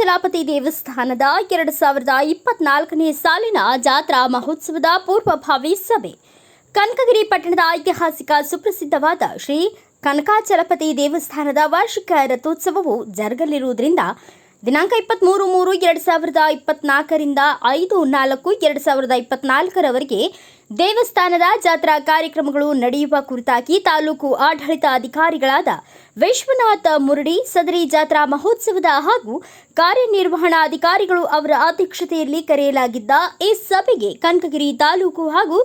ಕನಕಾಚಲಾಪತಿ ದೇವಸ್ಥಾನದ ಎರಡು ಸಾವಿರದ ಇಪ್ಪತ್ನಾಲ್ಕನೇ ಸಾಲಿನ ಜಾತ್ರಾ ಮಹೋತ್ಸವದ ಪೂರ್ವಭಾವಿ ಸಭೆ. ಕನಕಗಿರಿ ಪಟ್ಟಣದ ಐತಿಹಾಸಿಕ ಸುಪ್ರಸಿದ್ಧವಾದ ಶ್ರೀ ಕನಕಾಚಲಪತಿ ದೇವಸ್ಥಾನದ ವಾರ್ಷಿಕ ರಥೋತ್ಸವವು ಜರುಗಲಿರುವುದರಿಂದ ದಿನಾಂಕ ಇಪ್ಪತ್ತ್ಮೂರು ಮೂರು ಎರಡು ಸಾವಿರದ ಇಪ್ಪತ್ನಾಲ್ಕರಿಂದ ಐದು ನಾಲ್ಕು ಎರಡು ಸಾವಿರದ ಇಪ್ಪತ್ನಾಲ್ಕರವರೆಗೆ ದೇವಸ್ಥಾನದ ಜಾತ್ರಾ ಕಾರ್ಯಕ್ರಮಗಳು ನಡೆಯುವ ಕುರಿತಾಗಿ ತಾಲೂಕು ಆಡಳಿತ ಅಧಿಕಾರಿಗಳಾದ ವಿಶ್ವನಾಥ ಮುರಡಿ, ಸದರಿ ಜಾತ್ರಾ ಮಹೋತ್ಸವದ ಹಾಗೂ ಕಾರ್ಯನಿರ್ವಹಣಾಧಿಕಾರಿಗಳು ಅವರ ಅಧ್ಯಕ್ಷತೆಯಲ್ಲಿ ಕರೆಯಲಾಗಿದ್ದ ಈ ಸಭೆಗೆ ಕನಕಗಿರಿ ತಾಲೂಕು ಹಾಗೂ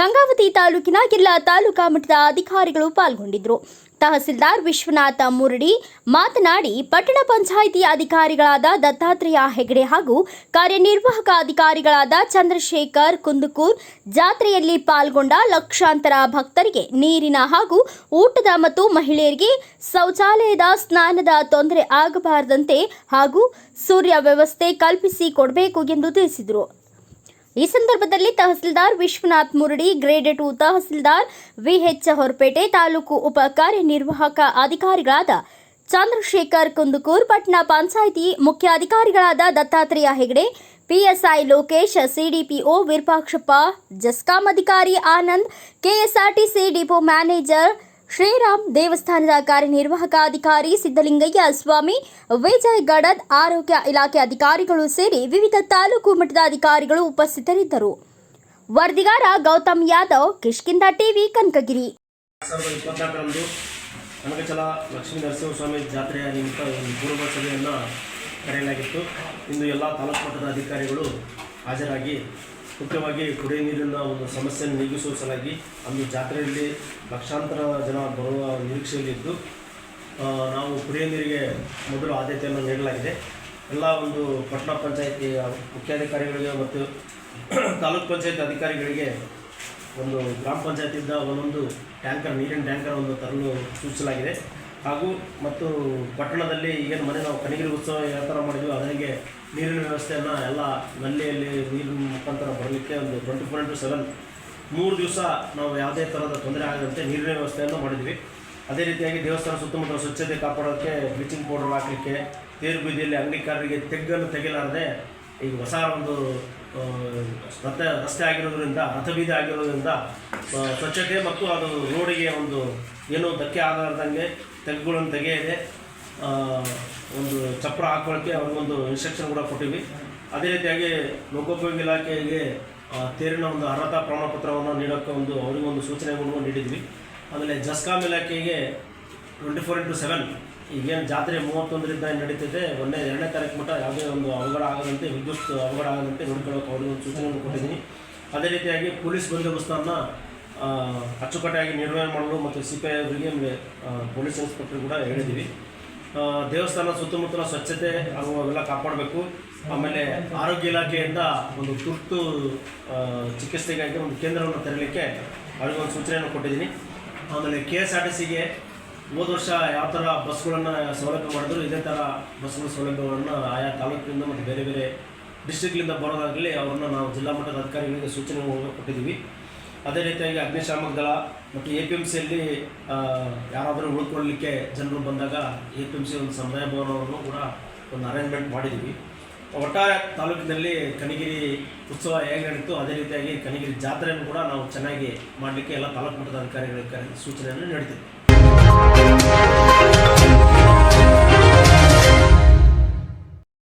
ಗಂಗಾವತಿ ತಾಲೂಕಿನ ಎಲ್ಲ ತಾಲೂಕಾ ಮಟ್ಟದ ಅಧಿಕಾರಿಗಳು ಪಾಲ್ಗೊಂಡಿದ್ದರು. ತಹಸೀಲ್ದಾರ್ ವಿಶ್ವನಾಥ ಮುರಡಿ ಮಾತನಾಡಿ, ಪಟ್ಟಣ ಪಂಚಾಯಿತಿ ಅಧಿಕಾರಿಗಳಾದ ದತ್ತಾತ್ರೇಯ ಹೆಗಡೆ ಹಾಗೂ ಕಾರ್ಯನಿರ್ವಾಹಕ ಅಧಿಕಾರಿಗಳಾದ ಚಂದ್ರಶೇಖರ್ ಕುಂದಕೂರ್ ಜಾತ್ರೆಯಲ್ಲಿ ಪಾಲ್ಗೊಂಡ ಲಕ್ಷಾಂತರ ಭಕ್ತರಿಗೆ ನೀರಿನ ಹಾಗೂ ಊಟದ ಮತ್ತು ಮಹಿಳೆಯರಿಗೆ ಶೌಚಾಲಯದ ಸ್ನಾನದ ತೊಂದರೆ ಆಗಬಾರದಂತೆ ಹಾಗೂ ಸೂರ್ಯ ವ್ಯವಸ್ಥೆ ಕಲ್ಪಿಸಿ ಕೊಡಬೇಕು ಎಂದು ತಿಳಿಸಿದರು. ಈ ಸಂದರ್ಭದಲ್ಲಿ tahsildar Vishwanath Muradi, grade two tahsildar V H Horapete taluk ಉಪ ಕಾರ್ಯನಿರ್ವಾಹಕ ಅಧಿಕಾರಿಗಳಾದ ಚಂದ್ರಶೇಖರ್ ಕುಂದುಕೂರ್, ಪಟ್ನಾ ಪಂಚಾಯಿತಿ ಮುಖ್ಯ ಅಧಿಕಾರಿಗಳಾದ ದತ್ತಾತ್ರೇಯ ಹೆಗಡೆ, ಪಿಎಸ್ಐ ಲೋಕೇಶ್, ಸಿಡಿಪಿಒ ವಿರೂಪಾಕ್ಷಪ್ಪ, ಜಸ್ಕಾಂ ಅಧಿಕಾರಿ Anand, KSRTC depot manager Shriram ದೇವಸ್ಥಾನದ ಕಾರ್ಯನಿರ್ವಾಹಕ ಅಧಿಕಾರಿ ಸಿದ್ದಲಿಂಗಯ್ಯ, ಸ್ವಾಮಿ ವಿಜಯ್ ಗಡದ್ ಆರೋಗ್ಯ ಇಲಾಖೆ ಅಧಿಕಾರಿಗಳು ಸೇರಿ ವಿವಿಧ ತಾಲೂಕು ಮಟ್ಟದ ಅಧಿಕಾರಿಗಳು ಉಪಸ್ಥಿತರಿದ್ದರು. ವರದಿಗಾರ ಗೌತಮ್ ಯಾದವ್ ಕಿಷ್ಕಿಂದ ಟಿವಿ, ಕನಕಗಿರಿ. ಕನಕಚಲ ಲಕ್ಷ್ಮೀ ನರಸಿಂಹಸ್ವಾಮಿ ಜಾತ್ರೆಯ ನಿಮಿತ್ತ ಒಂದು ಪೂರ್ವ ಸಭೆಯನ್ನು ಕರೆಯಲಾಗಿತ್ತು. ಇಂದು ಎಲ್ಲ ತಾಲೂಕು ಮಟ್ಟದ ಅಧಿಕಾರಿಗಳು ಹಾಜರಾಗಿ ಮುಖ್ಯವಾಗಿ ಕುಡಿಯುವ ನೀರಿನ ಒಂದು ಸಮಸ್ಯೆಯನ್ನು ನೀಗಿಸುವ ಸಲುವಾಗಿ ಅಲ್ಲಿ ಜಾತ್ರೆಯಲ್ಲಿ ಲಕ್ಷಾಂತರ ಜನ ಬರುವ ನಿರೀಕ್ಷೆಯಲ್ಲಿದ್ದು ನಾವು ಕುಡಿಯುವ ನೀರಿಗೆ ಮೊದಲು ಆದ್ಯತೆಯನ್ನು ನೀಡಲಾಗಿದೆ. ಎಲ್ಲ ಒಂದು ಪಟ್ಟಣ ಪಂಚಾಯಿತಿ ಮುಖ್ಯಾಧಿಕಾರಿಗಳಿಗೆ ಮತ್ತು ತಾಲೂಕ್ ಪಂಚಾಯತ್ ಅಧಿಕಾರಿಗಳಿಗೆ ಒಂದು ಗ್ರಾಮ ಪಂಚಾಯತಿಯಿಂದ ಒಂದೊಂದು ಟ್ಯಾಂಕರ್, ನೀರಿನ ಟ್ಯಾಂಕರ್ ಒಂದು ತರಲು ಸೂಚಿಸಲಾಗಿದೆ. ಹಾಗೂ ಮತ್ತು ಪಟ್ಟಣದಲ್ಲಿ ಏನು ಮನೆ ನಾವು ಕನಗಿರಿ ಉತ್ಸವ ಯಾವ ಥರ ಮಾಡಿದ್ವಿ ಅದರಿಗೆ ನೀರಿನ ವ್ಯವಸ್ಥೆಯನ್ನು ಎಲ್ಲ ನಲ್ಲಿಯಲ್ಲಿ ನೀರಿನ ಮುಖಾಂತರ ಬರಲಿಕ್ಕೆ ಒಂದು ಟ್ವೆಂಟಿ ಫೋರ್ ಇಂಟು ಸೆವೆನ್ ಮೂರು ದಿವಸ ನಾವು ಯಾವುದೇ ಥರದ ತೊಂದರೆ ಆಗದಂತೆ ನೀರಿನ ವ್ಯವಸ್ಥೆಯನ್ನು ಮಾಡಿದ್ವಿ. ಅದೇ ರೀತಿಯಾಗಿ ದೇವಸ್ಥಾನ ಸುತ್ತಮುತ್ತ ಸ್ವಚ್ಛತೆ ಕಾಪಾಡೋಕ್ಕೆ ಬ್ಲೀಚಿಂಗ್ ಪೌಡರ್ ಹಾಕಲಿಕ್ಕೆ, ತೇರು ಬೀದಿಯಲ್ಲಿ ಅಂಗಡಿಕಾರರಿಗೆ ತೆಗ್ಗನ್ನು ತೆಗಿಲಾರದೆ ಈಗ ಹೊಸ ಒಂದು ರಥ, ರಸ್ತೆ ಆಗಿರೋದ್ರಿಂದ ರಥಬೀದಿ ಆಗಿರೋದ್ರಿಂದ ಸ್ವಚ್ಛತೆ ಮತ್ತು ಅದು ರೋಡಿಗೆ ಒಂದು ಏನು ಧಕ್ಕೆ ಆಗಲಾರ್ದಂಗೆ ತೆಗ್ಗುಗಳನ್ನು ತೆಗೆಯದೆ ಒಂದು ಚಪ್ರ ಹಾಕೊಳ್ಳೋಕ್ಕೆ ಅವ್ರಿಗೊಂದು ಇನ್ಸ್ಟ್ರಕ್ಷನ್ ಕೂಡ ಕೊಟ್ಟಿವಿ. ಅದೇ ರೀತಿಯಾಗಿ ಲೋಕೋಪಯೋಗಿ ಇಲಾಖೆಗೆ ತೇರಿನ ಒಂದು ಅರ್ಹತಾ ಪ್ರಮಾಣಪತ್ರವನ್ನು ನೀಡೋಕ್ಕೆ ಒಂದು ಅವರಿಗೊಂದು ಸೂಚನೆಗಳನ್ನು ನೀಡಿದ್ವಿ. ಆಮೇಲೆ ಜಸ್ಕಾಮ್ ಇಲಾಖೆಗೆ ಟ್ವೆಂಟಿ ಫೋರ್ ಇಂಟು ಸೆವೆನ್ ಈಗೇನು ಜಾತ್ರೆ ಮೂವತ್ತೊಂದರಿಂದ ನಡೀತಿದೆ ಒಂದೇ ಎರಡನೇ ತಾರೀಕು ಮಟ್ಟ ಯಾವುದೇ ಒಂದು ಅವಘಡ ಆಗದಂತೆ ವಿದ್ಯುತ್ ಅವಘಡ ಆಗದಂತೆ ನೋಡ್ಕೊಳ್ಳೋಕೆ ಅವರಿಗೆ ಒಂದು ಸೂಚನೆಯನ್ನು ಕೊಟ್ಟಿದ್ದೀನಿ ಅದೇ ರೀತಿಯಾಗಿ ಪೊಲೀಸ್ ಬಂದೋಬಸ್ತನ್ನು ಆ, ಅಚ್ಚುಕಟ್ಟಾಗಿ ನಿರ್ವಹಣೆ ಮಾಡಲು ಮತ್ತು ಸಿ ಪಿ ಐ ಅವರಿಗೆ ಪೊಲೀಸ್ ಇನ್ಸ್ಪೆಕ್ಟರ್ ಕೂಡ ಹೇಳಿದ್ದೀವಿ ದೇವಸ್ಥಾನ ಸುತ್ತಮುತ್ತಲ ಸ್ವಚ್ಛತೆ ಹಾಗೂ ಅವೆಲ್ಲ ಕಾಪಾಡಬೇಕು. ಆಮೇಲೆ ಆರೋಗ್ಯ ಇಲಾಖೆಯಿಂದ ಒಂದು ತುರ್ತು ಚಿಕಿತ್ಸೆಗಾಗಿ ಒಂದು ಕೇಂದ್ರವನ್ನು ತೆರಲಿಕ್ಕೆ ಅವರಿಗೆ ಒಂದು ಸೂಚನೆಯನ್ನು ಕೊಟ್ಟಿದ್ದೀನಿ. ಆಮೇಲೆ ಕೆ ಎಸ್ ಆರ್ ಟಿ ಸಿಗೆ ಹೋದ ವರ್ಷ ಯಾವ ಥರ ಬಸ್ಗಳನ್ನು ಸೌಲಭ್ಯ ಮಾಡಿದ್ರು, ಇದೇ ಥರ ಬಸ್ಗಳ ಸೌಲಭ್ಯಗಳನ್ನು ಆಯಾ ತಾಲೂಕಿನಿಂದ ಮತ್ತು ಬೇರೆ ಬೇರೆ ಡಿಸ್ಟಿಕ್ಲಿಂದ ಬರೋದಾಗಲಿ ಅವ್ರನ್ನ ನಾವು ಜಿಲ್ಲಾ ಮಟ್ಟದ ಅಧಿಕಾರಿಗಳಿಗೆ ಸೂಚನೆ ಕೊಟ್ಟಿದ್ದೀವಿ. ಅದೇ ರೀತಿಯಾಗಿ ಅಗ್ನಿಶಾಮಕ ದಳ ಮತ್ತು ಎ ಪಿ ಎಂ ಸಿಯಲ್ಲಿ ಯಾರಾದರೂ ಉಳ್ಕೊಳ್ಳಲಿಕ್ಕೆ ಜನರು ಬಂದಾಗ ಎ ಪಿ ಎಂ ಸಿ ಒಂದು ಸಮುದಾಯ ಭವನವನ್ನು ಕೂಡ ಒಂದು ಅರೇಂಜ್ಮೆಂಟ್ ಮಾಡಿದ್ದೀವಿ ಒಟ್ಟಾರೆ ತಾಲೂಕಿನಲ್ಲಿ ಕಣಿಗಿರಿ ಉತ್ಸವ ಹೇಗೆ ನಡೀತು ಅದೇ ರೀತಿಯಾಗಿ ಕಣಿಗಿರಿ ಜಾತ್ರೆಯನ್ನು ಕೂಡ ನಾವು ಚೆನ್ನಾಗಿ ಮಾಡಲಿಕ್ಕೆ ಎಲ್ಲ ತಾಲೂಕು ಮಟ್ಟದ ಅಧಿಕಾರಿಗಳಿಗೆ ಸೂಚನೆಯನ್ನು ನೀಡ್ತೀವಿ.